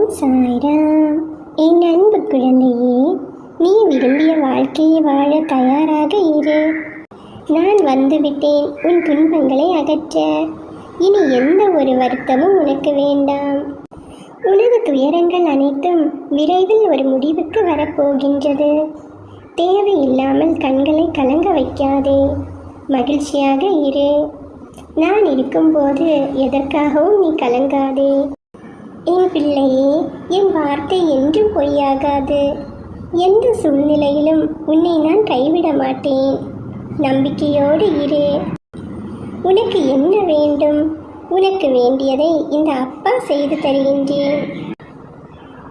ஓம் சாய்ராம் என் அன்பு குழந்தையே நீ விரும்பிய வாழ்க்கையை வாழ தயாராக இரு. நான் வந்துவிட்டேன் உன் துன்பங்களை அகற்ற. இனி எந்த ஒரு வருத்தமும் உனக்கு வேண்டாம். உனது துயரங்கள் அனைத்தும் விரைவில் ஒரு முடிவுக்கு வரப்போகின்றது. தேவையில்லாமல் கண்களை கலங்க வைக்காதே. மகிழ்ச்சியாக இரு. நான் இருக்கும்போது எதற்காகவும் நீ கலங்காதே. என் பிள்ளையே என் வார்த்தை என்றும் பொய்யாகாது. எந்த சூழ்நிலையிலும் உன்னை நான் கைவிட மாட்டேன். நம்பிக்கையோடு இரு. உனக்கு என்ன வேண்டும்? உனக்கு வேண்டியதை இந்த அப்பா செய்து தருகின்றேன்.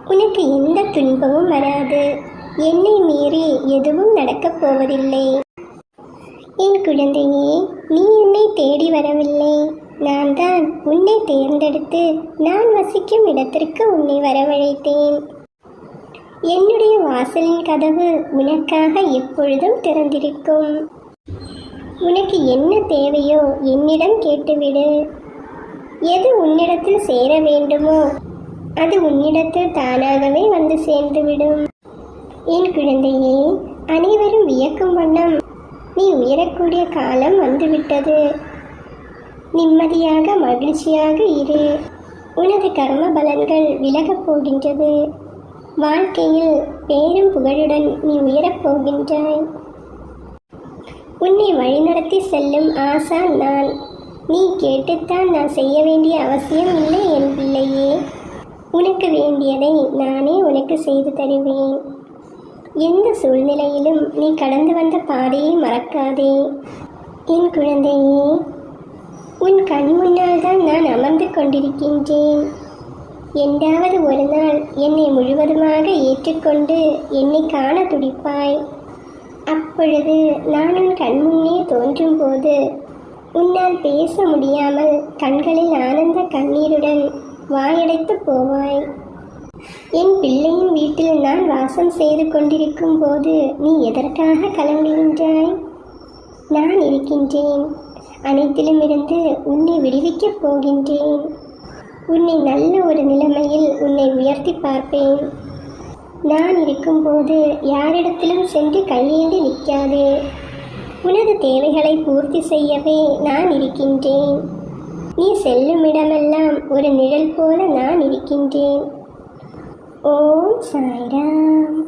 உனக்கு எந்த துன்பமும் வராது. என்னை மீறி எதுவும் நடக்கப் போவதில்லை. என் குழந்தையே நீ என்னை தேடி வரவில்லை. நான் தான் உன்னை தேர்ந்தெடுத்து நான் வசிக்கும் இடத்திற்கு உன்னை வரவழைத்தேன். என்னுடைய வாசலின் கதவு உனக்காக எப்பொழுதும் திறந்திருக்கும். உனக்கு என்ன தேவையோ என்னிடம் கேட்டுவிடு. எது உன்னிடத்தில் சேர வேண்டுமோ அது உன்னிடத்தில் தானாகவே வந்து சேர்ந்துவிடும். என் குழந்தையே அனைவரும் வியக்கும் வண்ணம். நீ உயரக்கூடிய காலம் வந்துவிட்டது. நிம்மதியாக மகிழ்ச்சியாக இரு. உனது கர்ம பலன்கள் விலகப் போகின்றது. வாழ்க்கையில் பேரும் புகழுடன் நீ உயரப் போகின்றாய். உன்னை வழிநடத்தி செல்லும் ஆசான் நான். நீ கேட்டுத்தான் நான் செய்ய வேண்டிய அவசியம் இல்லை என் பிள்ளையே. உனக்கு வேண்டியதை நானே உனக்கு செய்து தருவேன். எந்த சூழ்நிலையிலும் நீ கடந்து வந்த பாதையை மறக்காதே. என் குழந்தையே உன் கண் முன்னால் தான் நான் அமர்ந்து கொண்டிருக்கின்றேன். என்றாவது ஒரு நாள் என்னை முழுவதுமாக ஏற்றுக்கொண்டு என்னை காண துடிப்பாய். அப்பொழுது நான் உன் கண்முன்னே தோன்றும் போது உன்னால் பேச முடியாமல் கண்களில் ஆனந்த கண்ணீருடன் வாயடைத்து போவாய். என் பிள்ளையின் வீட்டில் நான் வாசம் செய்து கொண்டிருக்கும் போது நீ எதற்காக கலங்குகின்றாய்? நான் இருக்கின்றேன். அனைத்திலும் இருந்து உன்னை விடுவிக்கப் போகின்றேன். உன்னை நல்ல ஒரு நிலைமையில் உன்னை உயர்த்தி பார்ப்பேன். நான் இருக்கும்போது யாரிடத்திலும் சென்று கையேந்தி நிற்காது. உனது தேவைகளை பூர்த்தி செய்யவே நான் இருக்கின்றேன். நீ செல்லும் இடமெல்லாம் ஒரு நிழல் போல நான் இருக்கின்றேன். ஓம் சாய்ராம்.